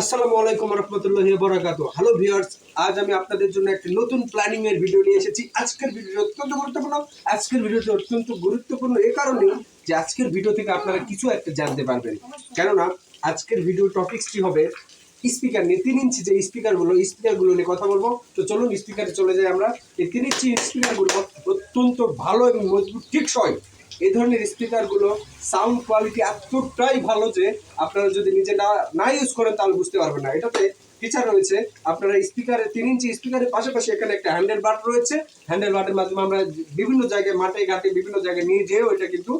আসসালামু আলাইকুম রহমতুল্লাহি বরাকাতু হ্যালো ভিউয়ার্স আজ আমি আপনাদের জন্য একটি নতুন প্ল্যানিং এর ভিডিও নিয়ে এসেছি। আজকের ভিডিও অত্যন্ত গুরুত্বপূর্ণ। আজকের ভিডিওটি অত্যন্ত গুরুত্বপূর্ণ এ কারণেই যে আজকের ভিডিও থেকে আপনারা কিছু একটা জানতে পারবেন। কেননা, আজকের ভিডিও টপিকসটি হবে স্পিকার নিয়ে। তিন ইঞ্চি যে স্পিকারগুলো স্পিকারগুলো নিয়ে কথা বলব। তো চলুন স্পিকারে চলে যাই আমরা। এই তিন ইঞ্চি স্পিকারগুলো অত্যন্ত ভালো এবং মজবুত, টিকসই এই ধরনের স্পিকারগুলো সাউন্ড কোয়ালিটি এতটাই ভালো যে আপনারা যদি নিজে না না ইউজ করেন তাহলে বুঝতে পারবেন না। এটাতে ফিচার রয়েছে, আপনারা স্পিকারের তিন ইঞ্চি স্পিকারের পাশাপাশি এখানে একটা হ্যান্ডেল বার রয়েছে। হ্যান্ডেল বারের মাধ্যমে আমরা বিভিন্ন জায়গায়, মাঠে, ঘাটে বিভিন্ন জায়গায় নিয়ে যেয়েও এটা কিন্তু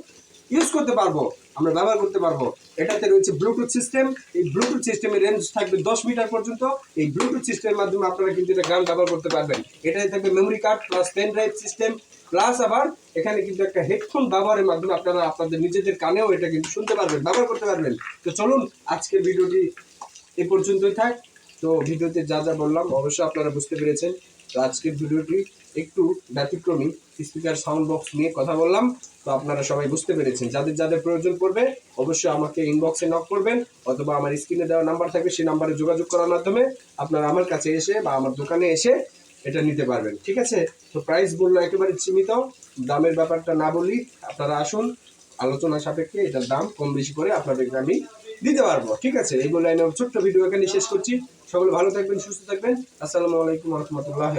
ইউজ করতে পারব, আমরা ব্যবহার করতে পারব। এটাতে রয়েছে ব্লুটুথ সিস্টেম এই ব্লুটুথ সিস্টেমের রেঞ্জ থাকবে দশ মিটার পর্যন্ত। এই ব্লুটুথ সিস্টেমের মাধ্যমে আপনারা কিন্তু এটা গান ব্যবহার করতে পারবেন। এটাতে থাকবে memory card plus pen drive system plus আবার এখানে কিন্তু একটা হেডফোন ব্যবহারের মাধ্যমে আপনারা আপনাদের নিজেদের কানেও এটা কিন্তু শুনতে পারবেন, ব্যবহার করতে পারবেন। তো চলুন, আজকের ভিডিওটি এ পর্যন্তই থাক। তো ভিডিওতে যা যা বললাম, অবশ্যই আপনারা বুঝতে পেরেছেন। তো আজকের ভিডিওটি একটু ব্যতিক্রমী স্পিকার সাউন্ড বক্স নিয়ে কথা বললাম। তো আপনারা সবাই বুঝতে পেরেছেন। যাদের যাদের প্রয়োজন পড়বে, অবশ্যই আমাকে ইনবক্সে নক করবেন, অথবা আমার স্ক্রিনে দেওয়া নাম্বার থাকবে, সেই নাম্বারে যোগাযোগ করার মাধ্যমে আপনারা আমার কাছে এসে বা আমার দোকানে এসে এটা নিতে পারবেন। ঠিক আছে? তো প্রাইস বলল একেবারে সীমিত। দামের ব্যাপারটা না বলি, আপনারা আসুন, আলোচনা সাপেক্ষে এটার দাম কম বেশি করে আপনাদেরকে আমি দিতে পারব। ঠিক আছে? এই বলে আমি ছোট্ট ভিডিও এখানে শেষ করছি। সকলে ভালো থাকবেন, সুস্থ থাকবেন। আসসালামু আলাইকুম রহমতুল্লাহ